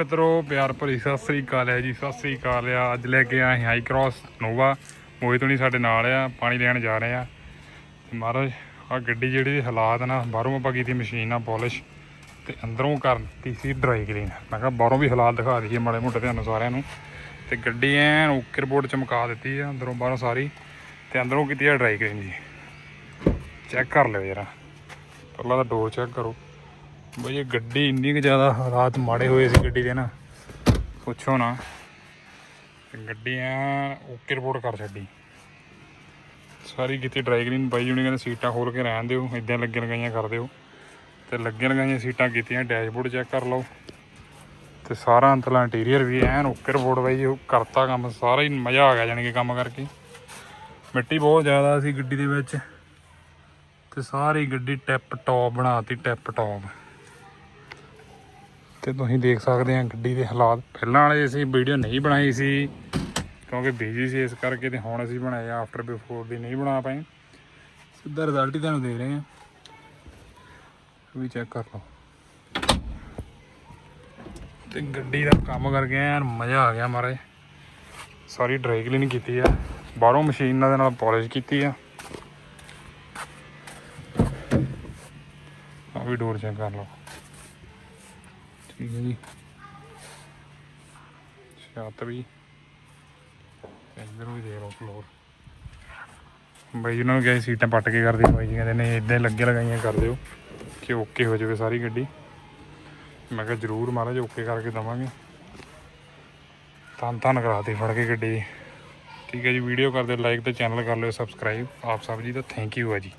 ਮਿੱਤਰੋ, ਪਿਆਰ ਭਰੀ ਸਤਿ ਸ੍ਰੀ ਅਕਾਲ ਹੈ ਜੀ, ਸਤਿ ਸ੍ਰੀ ਅਕਾਲ ਆ। ਅੱਜ ਲੈ ਕੇ ਆਏ ਹਾਈ ਕ੍ਰਾਸ ਨੋਵਾ ਮੋਹਿਤ ਹੁਣੀ ਸਾਡੇ ਨਾਲ ਆ, ਪਾਣੀ ਲੈਣ ਜਾ ਰਹੇ ਆ। ਤੇ ਮਹਾਰਾਜ ਆ ਗੱਡੀ ਜਿਹੜੀ ਦੀ ਹਾਲਾਤ ਨਾ, ਬਾਹਰੋਂ ਆਪਾਂ ਕੀਤੀ ਮਸ਼ੀਨ ਨਾਲ ਪਾਲਿਸ਼ ਤੇ ਅੰਦਰੋਂ ਕਰਤੀ ਸੀ ਡਰਾਈ ਕਲੀਨ ਮੈਂ ਕਿਹਾ ਬਾਹਰੋਂ ਵੀ ਹਾਲਾਤ ਦਿਖਾ ਦਈਏ ਮਾੜੇ ਮੋਟੇ ਤੁਹਾਨੂੰ ਸਾਰਿਆਂ ਨੂੰ। ਤੇ ਗੱਡੀ ਐਨ ਓਕੇ ਰਿਪੋਰਟ ਚਮਕਾ ਦਿੱਤੀ ਆ, ਅੰਦਰੋਂ ਬਾਹਰੋਂ ਸਾਰੀ, ਤੇ ਅੰਦਰੋਂ ਕੀਤੀ ਆ ਡਰਾਈ ਕਲੀਨ ਜੀ। ਚੈੱਕ ਕਰ ਲਿਓ ਜਰਾ। ਪਹਿਲਾਂ ਤਾਂ ਡੋਰ ਚੈੱਕ ਕਰੋ। ਬਈ ਇਹ ਗੱਡੀ ਇੰਨੀ ਕੁ ਜ਼ਿਆਦਾ ਹਾਲਾਤ ਮਾੜੇ ਹੋਏ ਸੀ ਗੱਡੀ ਦੇ ਨਾ। ਪੁੱਛੋ ਨਾ। ਤੇ ਗੱਡੀ ਐ ਓਕੇ ਰਿਪੋਰਟ ਕਰ ਛੱਡੀ। ਸਾਰੀ ਕਿਤੇ ਡਰਾਈ ਕਲੀਨ ਬਾਈ ਜੁਣੀ ਕਹਿੰਦੇ ਸੀਟਾਂ ਖੋਲ ਕੇ ਰਹਿਣ ਦਿਓ ਇਦਾਂ ਲੱਗਣ ਲਗਾਈਆਂ ਕਰ ਦਿਓ। ਤੇ ਲੱਗਣ ਗਈਆਂ ਸੀਟਾਂ ਕੀਤੀਆਂ ਡੈਸ਼ਬੋਰਡ ਚੈੱਕ ਕਰ ਲਓ। ਤੇ ਸਾਰਾ ਅੰਤਲਾ ਇੰਟੀਰੀਅਰ ਵੀ ਐਨ ਓਕੇ ਰਿਪੋਰਟ ਬਾਈ ਉਹ ਕਰਤਾ ਕੰਮ, ਸਾਰਾ ਹੀ ਮਜ਼ਾ ਆ ਗਿਆ ਜਾਣੀ ਕਿ ਕੰਮ ਕਰਕੇ। ਮਿੱਟੀ ਬਹੁਤ ਜ਼ਿਆਦਾ ਸੀ ਗੱਡੀ ਦੇ ਵਿੱਚ। ਤੇ ਸਾਰੀ ਗੱਡੀ ਟਿਪ ਟੌਪ ਬਣਾਤੀ ਟਿਪ ਟੌਪ ਤੇ ਤੁਸੀਂ ਦੇਖ ਸਕਦੇ ਆ ਗੱਡੀ ਦੇ ਹਾਲਾਤ। ਪਹਿਲਾਂ ਵਾਲੇ ਅਸੀਂ ਵੀਡੀਓ ਨਹੀਂ ਬਣਾਈ ਸੀ, ਕਿਉਂਕਿ ਬਿਜ਼ੀ ਸੀ ਇਸ ਕਰਕੇ ਤੇ ਹੁਣ ਅਸੀਂ ਬਣਾਏ ਆਫਟਰ ਬਿਫੋਰ ਦੀ ਨਹੀਂ ਬਣਾ ਪਾਏ। ਸਿੱਧਾ ਰਿਜ਼ਲਟ ਹੀ ਤੁਹਾਨੂੰ ਦੇ ਰਹੇ ਆ। ਵੀ ਚੈੱਕ ਕਰ ਲਓ। ਤੇ ਗੱਡੀ ਦਾ ਕੰਮ ਕਰਕੇ ਐਨ ਮਜ਼ਾ ਆ ਗਿਆ ਮਾਰੇ। ਸਾਰੀ ਡਰਾਈ ਕਲੀਨ ਕੀਤੀ ਆ। ਬਾਹਰੋਂ ਮਸ਼ੀਨ ਦੇ ਨਾਲ ਪਾਲਿਸ਼ ਕੀਤੀ ਆ। ਆ ਵੀ ਡੋਰ ਚੈੱਕ ਕਰ ਲਓ। ਠੀਕ ਹੈ ਜੀ ਛੱਤ ਵੀ ਇੱਧਰ ਵੀ ਦੇ ਲਓ ਫਲੋਰ ਬਾਈ ਜੀ ਉਹਨਾਂ ਨੂੰ ਕਿਹਾ ਸੀਟਾਂ ਪੱਟ ਕੇ ਕਰ ਦਿਓ ਬਾਈ ਜੀ, ਕਹਿੰਦੇ ਨਹੀਂ ਇਦਾਂ ਹੀ ਲੱਗੇ ਲਗਾਈਆਂ ਕਰ ਦਿਓ ਕਿ ਓਕੇ ਹੋ ਜਾਵੇ ਸਾਰੀ ਗੱਡੀ। ਮੈਂ ਕਿਹਾ ਜ਼ਰੂਰ ਮਹਾਰਾਜ, ਓਕੇ ਕਰਕੇ ਦਵਾਂਗੇ। ਧੰਨ ਧੰਨ ਕਰਾਤੀ ਫੜ ਕੇ ਗੱਡੀ। ਠੀਕ ਹੈ ਜੀ, ਵੀਡੀਓ ਕਰ ਦਿਓ ਲਾਈਕ ਤੇ ਚੈਨਲ ਕਰ ਲਿਓ ਸਬਸਕ੍ਰਾਈਬ ਆਪ ਸਭ ਜੀ ਦਾ ਥੈਂਕ ਯੂ ਹੈ ਜੀ।